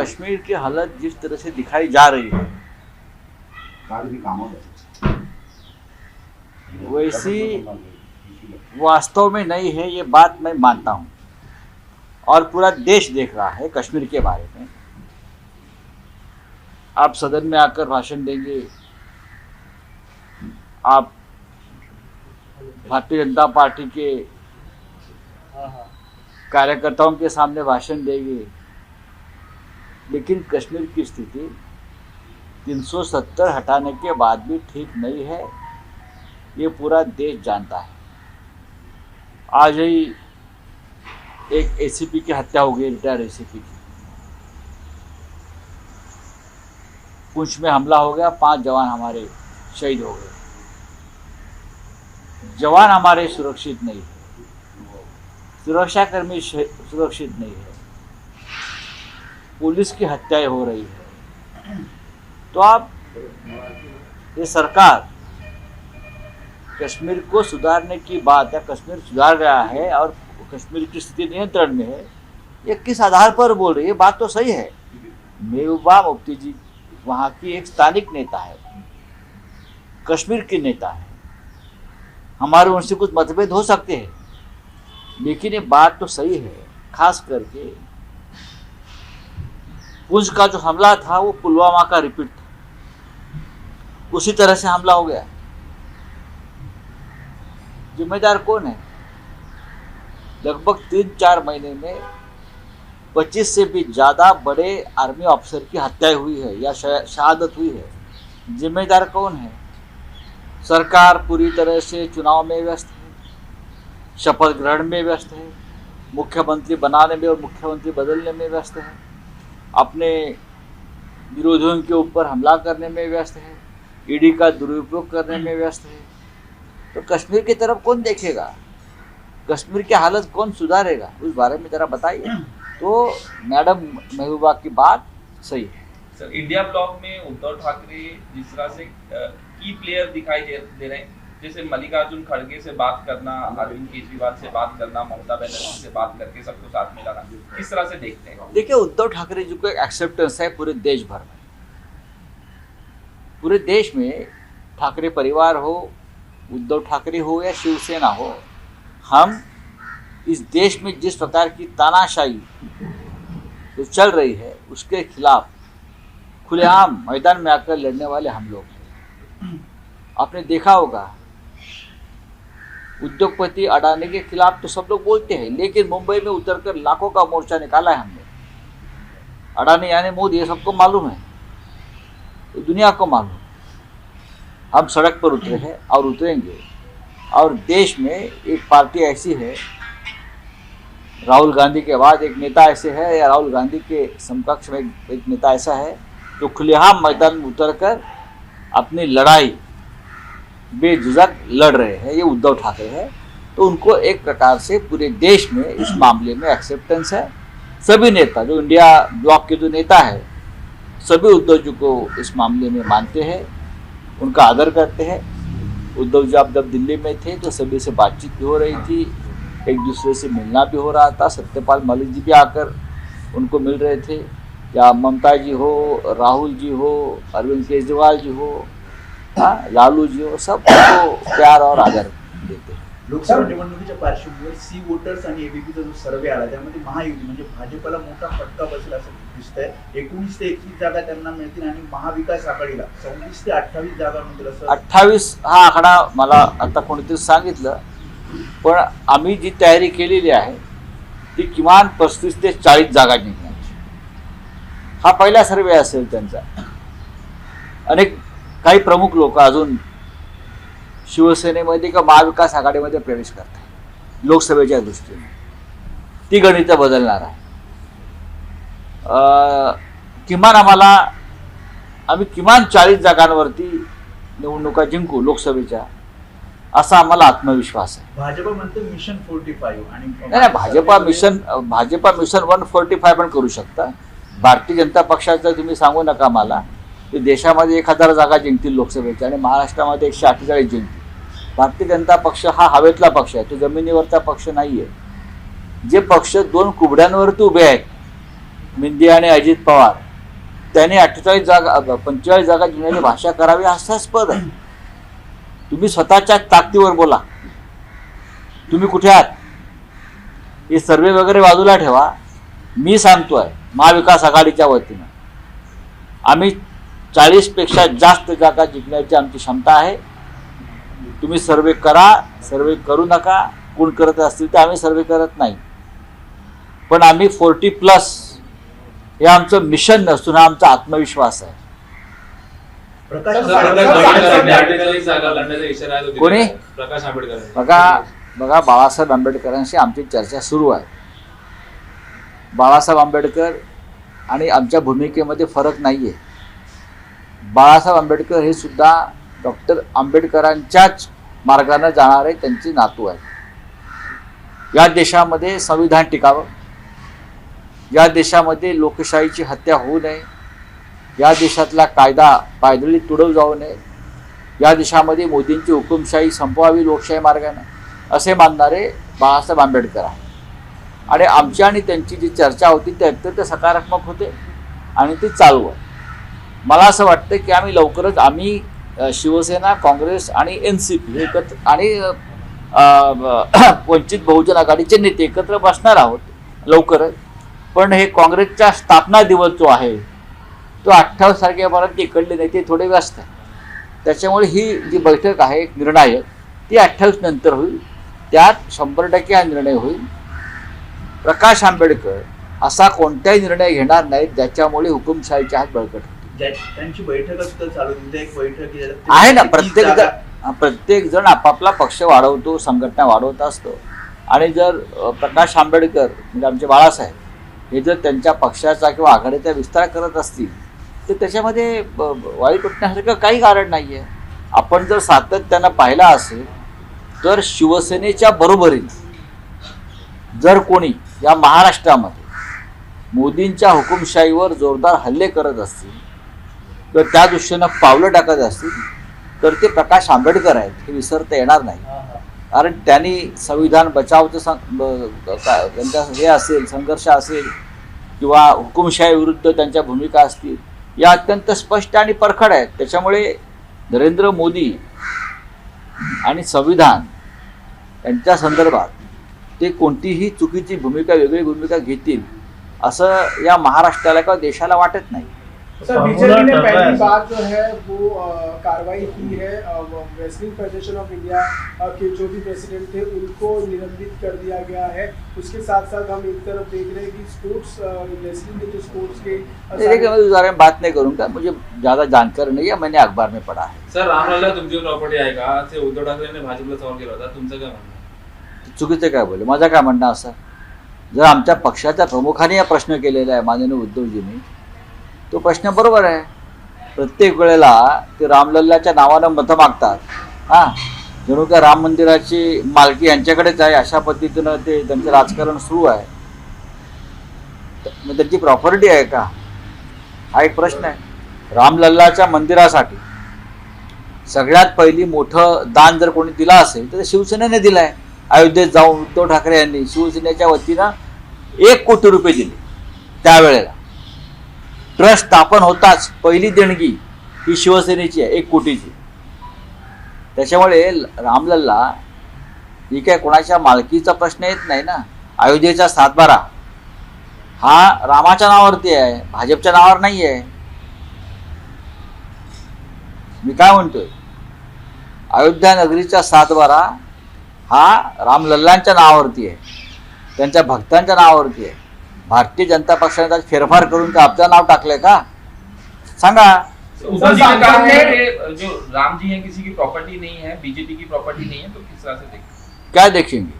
कश्मीर की हालत जिस तरह से दिखाई जा रही है। वैसी वास्तव में नहीं है ये बात मैं मानता हूँ। और पूरा देश देख रहा है कश्मीर के बारे में। आप सदन में आकर भाषण देंगे। आप भारतीय जनता पार्टी के कार्यकर्ताओं के सामने भाषण देंगे। लेकिन कश्मीर की स्थिति 370 हटाने के बाद भी ठीक नहीं है। ये पूरा देश जानता है। आज ही एक एसीपी की हत्या हो गई, रिटायर्ड एसीपी की। पुंछ में हमला हो गया, पाँच जवान हमारे शहीद हो गए। जवान हमारे सुरक्षित नहीं है। सुरक्षाकर्मी सुरक्षित नहीं है। पुलिस की हत्याएँ हो रही है। तो आप, ये सरकार कश्मीर को सुधारने की बात है, कश्मीर सुधार रहा है और कश्मीर की स्थिति नियंत्रण में है, ये किस आधार पर बोल रही है? बात तो सही है। मेहबूबा मुफ्ती जी वहाँ की एक स्थानिक नेता है, कश्मीर की नेता है। हमारे उनसे कुछ मतभेद हो सकते हैं, लेकिन ये बात तो सही है, खास करके पुंछ का जो हमला था, वो पुलवामा का रिपीट था। उसी तरह से हमला हो गया। जिम्मेदार कौन है? लगभग तीन चार महीने में 25 से भी ज़्यादा बड़े आर्मी ऑफिसर की हत्या हुई है या शहादत हुई है। जिम्मेदार कौन है? सरकार पूरी तरह से चुनाव में व्यस्त है, शपथ ग्रहण में व्यस्त है, मुख्यमंत्री बनाने में और मुख्यमंत्री बदलने में व्यस्त है। अपने विरोधियों के ऊपर हमला करने में व्यस्त है ईडी का दुरुपयोग करने में व्यस्त है। तो कश्मीर की तरफ़ कौन देखेगा? कश्मीर की हालत कौन सुधारेगा? उस बारे में जरा बताइए। तो मैडम महबूबा की बात सही है। सर, इंडिया ब्लॉक में उद्धव ठाकरे जिस तरह से की प्लेयर दिखाई दे रहे हैं। जैसे मल्लिकार्जुन खड़गे से बात करना, अरविंद केजरीवाल से बात करना, ममता बनर्जी से बात करके सबको साथ में लाना, किस तरह से देखते हैं? देखिए, उद्धव ठाकरे जी को एक एक्सेप्टेंस है पूरे देश भर में। पूरे देश में ठाकरे परिवार हो, उद्धव ठाकरे हो या शिवसेना हो, हम इस देश में जिस प्रकार की तानाशाही जो चल रही है, उसके खिलाफ खुलेआम मैदान में आकर लड़ने वाले हम लोग हैं। आपने देखा होगा उद्योगपति अडानी के खिलाफ तो सब लोग बोलते हैं, लेकिन मुंबई में उतरकर लाखों का मोर्चा निकाला है हमने। अडानी यानी मोदी, ये सबको मालूम है। तो दुनिया को मालूम हम सड़क पर उतरे हैं और उतरेंगे। और देश में एक पार्टी ऐसी है, राहुल गांधी के बाद एक नेता ऐसे है, या राहुल गांधी के समकक्ष में एक- नेता ऐसा है, जो खुलेआम मैदान में उतरकर अपनी लड़ाई बेझिझक लड़ रहे हैं, ये उद्धव ठाकरे हैं तो उनको एक प्रकार से पूरे देश में इस मामले में एक्सेप्टेंस है। सभी नेता, जो इंडिया ब्लॉक के जो नेता है, सभी उद्धव जी को इस मामले में मानते हैं, उनका आदर करते हैं। उद्धव जी आप जब दिल्ली में थे तो सभी से बातचीत भी हो रही थी, एक दूसरे से मिलना भी हो रहा था। सत्यपाल मलिक जी भी आकर उनको मिल रहे थे, या ममता जी हो, राहुल जी हो, अरविंद केजरीवाल जी हो हाँ लालू जी हो सब उनको प्यार और आदर देते लोकसभा निवडणुकीच्या पार्श्वभूमीवर सी वोटर्स आणि एबीपीचा जो सर्वे आला त्यामध्ये महायुती म्हणजे भाजपला मोठा फटका बसेल असं दिसतंय. एकोणीस ते एकवीस जागा त्यांना मिळतील आणि महाविकास आघाडीला सव्वीस ते अठ्ठावीस जागा मिळतील असं अठ्ठावीस हा आकडा मला आता कोणीतरी सांगितलं. पण आम्ही जी तयारी केलेली आहे ती किमान पस्तीस ते चाळीस जागा जिंकण्याची हा पहिला सर्वे असेल त्यांचा. अनेक काही प्रमुख लोक अजून शिवसेनेमध्ये किंवा महाविकास आघाडीमध्ये प्रवेश करत आहे लोकसभेच्या दृष्टीने. ती गणितं बदलणार आहे. किमान आम्हाला आम्ही किमान चाळीस जागांवरती निवडणुका जिंकू लोकसभेच्या असा आम्हाला आत्मविश्वास आहे. भाजप म्हणते मिशन फोर्टी फाईव्ह आणि नाही नाही Bhajpa mission Bhajpa mission one forty five पण करू शकता. भारतीय जनता पक्षाचं तुम्ही सांगू नका मला. ते देशामध्ये एक हजार जागा जिंकतील लोकसभेच्या आणि महाराष्ट्रामध्ये एकशे अठ्ठेचाळीस जिंकतील. भारतीय जनता पक्ष हा हवेतला पक्ष आहे तो जमिनीवरचा पक्ष नाही आहे जे पक्ष दोन कुबड्यांवरती उभे आहेत मिंदी आणि अजित पवार त्यांनी अठ्ठेचाळीस जागा पंचेचाळीस जागा जिंकण्याची भाषा करावी हास्यास्पद आहे. तुम्ही स्वतःच्या ताकदीवर बोला. तुम्ही कुठे आहात? हे सर्वे वगैरे बाजूला ठेवा. मी सांगतो आहे महाविकास आघाडीच्या वतीनं. आम्ही चाळीसपेक्षा जास्त जागा जिंकण्याची आमची क्षमता आहे. तुम्ही सर्वे करा सर्वे करू नका कोण करत असतील तर आम्ही सर्वे करत नाही. पण आम्ही फोर्टी प्लस हे आमचं मिशन नसून हा आमचा आत्मविश्वास आहे. कोणी? आहे. प्रकाश आंबेडकर बघा बघा बाळासाहेब आंबेडकरांशी आमची चर्चा सुरू आहे. बाळासाहेब आंबेडकर आणि आमच्या भूमिकेमध्ये फरक नाही आहे बाळासाहेब आंबेडकर हे सुद्धा डॉक्टर आंबेडकरांच्याच मार्गाने जाणारे त्यांचे नातू आहेत. या देशामध्ये संविधान टिकावं. या देशामध्ये लोकशाहीची हत्या होऊ नये. या देशातला कायदा पायदळी तुडव जाऊ नये. या देशामध्ये मोदींची हुकुमशाही संपवावी लोकशाही मार्गाने असे मानणारे बाळासाहेब आंबेडकर आहे आणि आमची आणि त्यांची जी चर्चा होती ती अत्यंत सकारात्मक होते आणि ती चालू आहे. मला असं वाटतं की आम्ही लवकरच आम्ही शिवसेना काँग्रेस आणि एन सी पी एकत्र आणि वंचित बहुजन आघाडीचे नेते एकत्र बसणार आहोत लवकरच. पण हे काँग्रेसचा स्थापना दिवस जो आहे तो अठ्ठावीस तारखेपर्यंत इकडले नेते थोडे व्यस्त आहे. त्याच्यामुळे ही जी बैठक आहे एक निर्णायक ती अठ्ठावीस नंतर होईल. त्यात शंभर टक्के हा निर्णय होईल. प्रकाश आंबेडकर असा कोणताही निर्णय घेणार नाहीत ज्याच्यामुळे हुकुमशाहीचे हात बळकट त्यांची चालू आहे. एक बैठक ना प्रत्येक जण प्रत्येक जण आपापला पक्ष वाढवतो संघटना वाढवत असतो. आणि जर प्रकाश आंबेडकर म्हणजे आमचे बाळासाहेब हे जर त्यांच्या पक्षाचा किंवा आघाडीचा विस्तार करत असतील तर त्याच्यामध्ये वाईट वाटण्यासारखं काही कारण नाही आहे आपण जर सातत्यानं पाहिला असेल तर शिवसेनेच्या बरोबरीने जर कोणी या महाराष्ट्रामध्ये मोदींच्या हुकुमशाहीवर जोरदार हल्ले करत असतील तर त्या दृष्टीनं पावलं टाकत असतील तर ते प्रकाश आंबेडकर आहेत हे विसरता येणार नाही. कारण त्यांनी संविधान बचावचं सं त्यांचा हे असेल संघर्ष असेल किंवा हुकुमशाही विरुद्ध त्यांच्या भूमिका असतील या अत्यंत स्पष्ट आणि परखड आहेत. त्याच्यामुळे नरेंद्र मोदी आणि संविधान यांच्या संदर्भात ते कोणतीही चुकीची भूमिका वेगळी भूमिका घेतील असं या महाराष्ट्राला किंवा देशाला वाटत नाही. सर बीजेपी ने पहली बार जो है वो कार्रवाई की है। रेसलिंग फेडरेशन ऑफ़ इंडिया के जो भी प्रेसिडेंट थे उनको निलंबित कर दिया गया है। उसके साथ साथ हम एक तरफ़ देख रहे हैं कि स्पोर्ट्स रेसलिंग के जो स्पोर्ट्स के देखिए मैं उस बारे में बात नहीं करूँगा। मुझे ज़्यादा जानकारी नहीं है। मैंने अखबार में पढ़ा है। सर रामलला तुमची प्रॉपर्टी आहे का ते उद्धव ठाकरेंनी भाजपला सवाल केला होता तुमचं काय म्हणणं आहे? चुकीचं काय बोलले माझं काय म्हणणं असं जर आमच्या पक्षाच्या प्रमुखाने हा प्रश्न केलेला आहे माननीय उद्धवजींनी तो प्रश्न बरोबर आहे. प्रत्येक वेळेला ते रामलल्लाच्या नावानं मतं मागतात. हां? जणू काय राम मंदिराची मालकी यांच्याकडेच आहे अशा पद्धतीनं ते त्यांचं राजकारण सुरू आहे. मग त्यांची प्रॉपर्टी आहे का? हा एक प्रश्न आहे. रामलल्लाच्या मंदिरासाठी सगळ्यात पहिली मोठं दान जर कोणी दिलं असेल तर शिवसेनेने दिलं आहे अयोध्येत जाऊन उद्धव ठाकरे यांनी शिवसेनेच्या वतीनं एक कोटी रुपये दिले त्यावेळेला. ट्रस्ट स्थापन होताच पहिली देणगी ही शिवसेनेची आहे एक कोटीची. त्याच्यामुळे रामलल्ला ही काय कोणाच्या मालकीचा प्रश्न येत नाही ना? अयोध्येचा सातबारा. हा रामाच्या नावावरती आहे भाजपच्या नावावर नाही आहे. मी काय म्हणतोय? अयोध्या नगरीचा सातबारा हा रामलल्लांच्या नावावरती आहे. त्यांच्या भक्तांच्या नावावरती आहे. भारतीय जनता पक्षाने त्यात फेरफार करून का आपलं नाव टाकलंय का? सांगा. जी ने कहा है कि जो राम जी हैं किसी की प्रॉपर्टी नहीं है बीजेपी की प्रॉपर्टी नहीं है तो किस तरह से देखते क्या देखेंगे?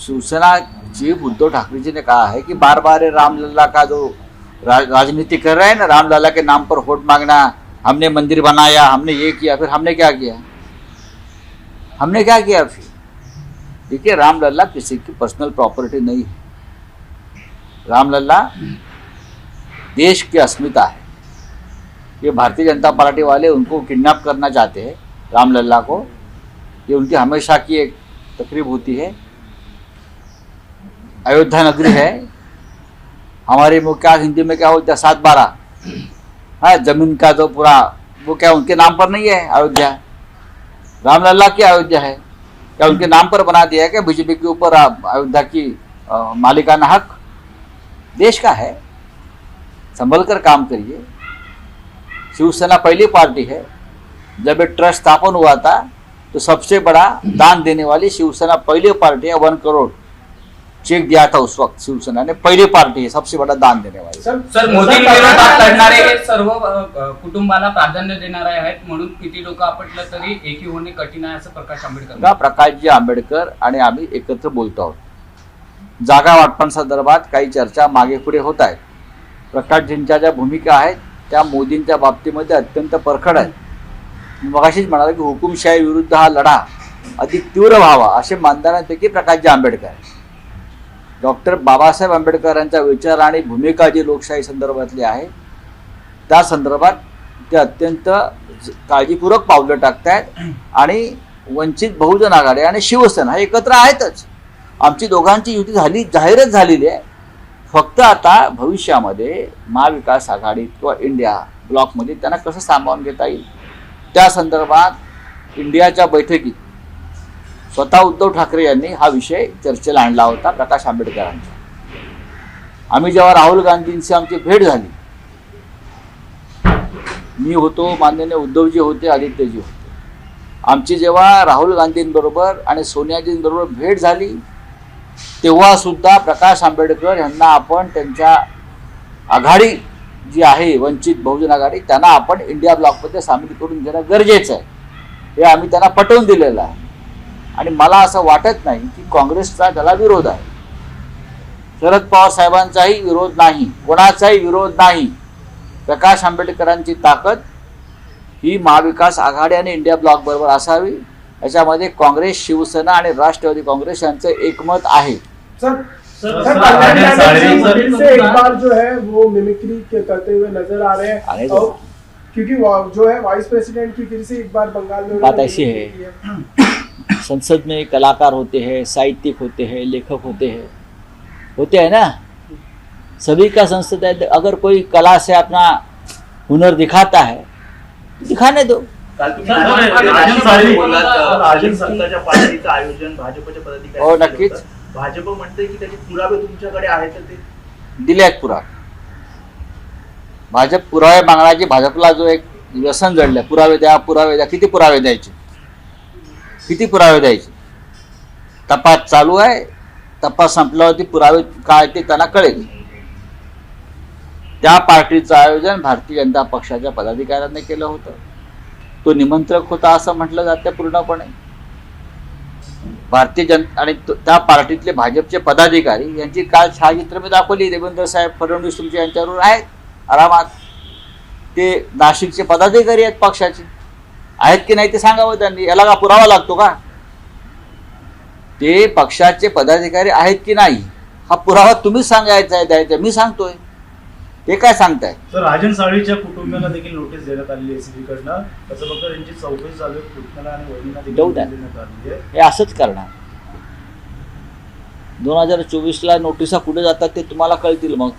शिवसेना चीफ उद्धव ठाकरे जी ने कहा है कि बार बार रामलला का जो रा, राजनीति कर रहे हैं ना रामलला के नाम पर वोट मांगना हमने मंदिर बनाया हमने ये किया फिर हमने क्या किया? हमने क्या किया फिर? देखिए रामलला किसी की पर्सनल प्रॉपर्टी नहीं है। रामलला देश की अस्मिता है। ये भारतीय जनता पार्टी वाले उनको किडनैप करना चाहते हैं रामलला को। ये उनकी हमेशा की एक तकरीब होती है। अयोध्या नगरी है। हमारे मुँह क्या हिंदी में क्या बोलते हैं? सात बारह। है ज़मीन का जो पूरा वो क्या उनके नाम पर नहीं है अयोध्या? रामलला की अयोध्या है। क्या उनके नाम पर बना दिया है क्या? बीजेपी के ऊपर अयोध्या की मालिकाना हक? देश का है? संभल कर काम करिए। शिवसेना पहली पार्टी है। जब ये ट्रस्ट स्थापन हुआ था तो सबसे बड़ा दान देने वाली शिवसेना पहली पार्टी है वन करोड़। चेक दिया था उस वक्त शिवसेना ने पहली पार्टी है सबसे बड़ा दान देने वाली। सर सर मोदी लढणारे सर्व कुटुंबाला प्राधान्य देणारे आहेत म्हणून किती लोक आपटलं तरी एकी होणे कठीण आहे असं प्रकाश आंबेडकर का? प्रकाशजी आंबेडकर आणि आम्ही एकत्र बोलतो आहोत. जागा वाटपांसंदर्भात काही चर्चा मागे पुढे होत आहेत. प्रकाशजींच्या ज्या भूमिका आहेत त्या मोदींच्या बाबतीमध्ये अत्यंत परखड आहेत. मगाशीच म्हणाले की हुकुमशाही विरुद्ध हा लढा अधिक तीव्र व्हावा असे मानदानापैकी प्रकाशजी आंबेडकर डॉक्टर बाबासाहेब आंबेडकरांचा विचार आणि भूमिका जी लोकशाही संदर्भातली आहे त्या संदर्भात ते अत्यंत काळजीपूर्वक पावलं टाकत आहेत आणि वंचित बहुजन आघाडी आणि शिवसेना हे एकत्र आहेतच. आमची दोघांची युती झाली जाहीरच झालेली आहे. फक्त आता भविष्यामध्ये महाविकास आघाडीत किंवा इंडिया ब्लॉकमध्ये त्यांना कसं सामावून घेता येईल? त्या संदर्भात इंडियाच्या बैठकीत स्वतः उद्धव ठाकरे यांनी हा विषय चर्चेला आणला होता प्रकाश आंबेडकरांचा आम्ही जेव्हा राहुल गांधींची आमची भेट झाली मी होतो माननीय उद्धवजी होते आदित्यजी होते. आमची जेव्हा राहुल गांधींबरोबर आणि सोनियाजींबरोबर भेट झाली तेव्हा सुद्धा प्रकाश आंबेडकर यांना आपण त्यांच्या आघाडी जी आहे वंचित बहुजन आघाडी त्यांना आपण इंडिया ब्लॉकमध्ये सामील करून घेणं गरजेचं आहे. हे आम्ही त्यांना पटवून दिलेलं आहे. आणि मला असं वाटत नाही की काँग्रेसचा त्याला विरोध आहे. शरद पवार साहेबांचाही विरोध नाही कोणाचाही विरोध नाही. प्रकाश आंबेडकरांची ताकद ही महाविकास आघाडी आणि इंडिया ब्लॉक बरोबर असावी. याच्यामध्ये काँग्रेस शिवसेना आणि राष्ट्रवादी काँग्रेस यांचं एकमत आहे. सर जो है वो मिमिक्री के करते हुए नजर आ रहे आने हैं। दो। और क्योंकि वो- जो है वाइस प्रेसिडेंट की फिर से एक बार बंगाल में बात ऐसी है। संसद में कलाकार होते हैं साहित्यिक होते हैं लेखक होते हैं। होते हैं ना? सभी का संसद है अगर कोई कला से अपना हुनर दिखाता है दिखाने दो। पार्टीचं आयोजन भाजपच्या पदाधिकारी हो, नक्कीच. भाजप म्हणते की त्याचे पुरावे तुमच्याकडे आहेत तर ते? दिले आहेत पुरावे. भाजप पुरावे मागण्याची भाजपला जो एक व्यसन जडलं पुरावे द्या पुरावे द्या किती पुरावे द्यायचे? किती पुरावे द्यायचे? तपास चालू आहे तपास संपल्यावरती पुरावे काय ते त्यांना कळेल. त्या पार्टीचं आयोजन भारतीय जनता पक्षाच्या पदाधिकाऱ्यांनी केलं होतं. तो निमंत्रक होता असं म्हटलं जातं पूर्णपणे. भारतीय जन आणि त्या पार्टीतले भाजपचे पदाधिकारी यांची काल छायाचित्र मी दाखवली देवेंद्र साहेब फडणवीस तुमचे यांच्यावर आहेत आरामात. ते नाशिकचे पदाधिकारी आहेत पक्षाचे. आहेत की नाही ते सांगावं त्यांनी? याला का पुरावा लागतो का? ते पक्षाचे पदाधिकारी आहेत की नाही? हा पुरावा तुम्हीच सांगायचा आहे द्यायचा मी सांगतोय. ते काय सांगताय? सर राजन साळवीच्या कुटुंबियांना देखील नोटीस देण्यात आलेली आहे एसीबी कडनं तसं फक्त त्यांची चौकशी चालू आहे. पुतण्याला आणि वहिनींना देखील जाऊ द्या. नोटीस देण्यात आलेली आहे. हे असंच करणार. दोन हजार चोवीसला नोटिसा कुठे जातात ते तुम्हाला कळतील मग.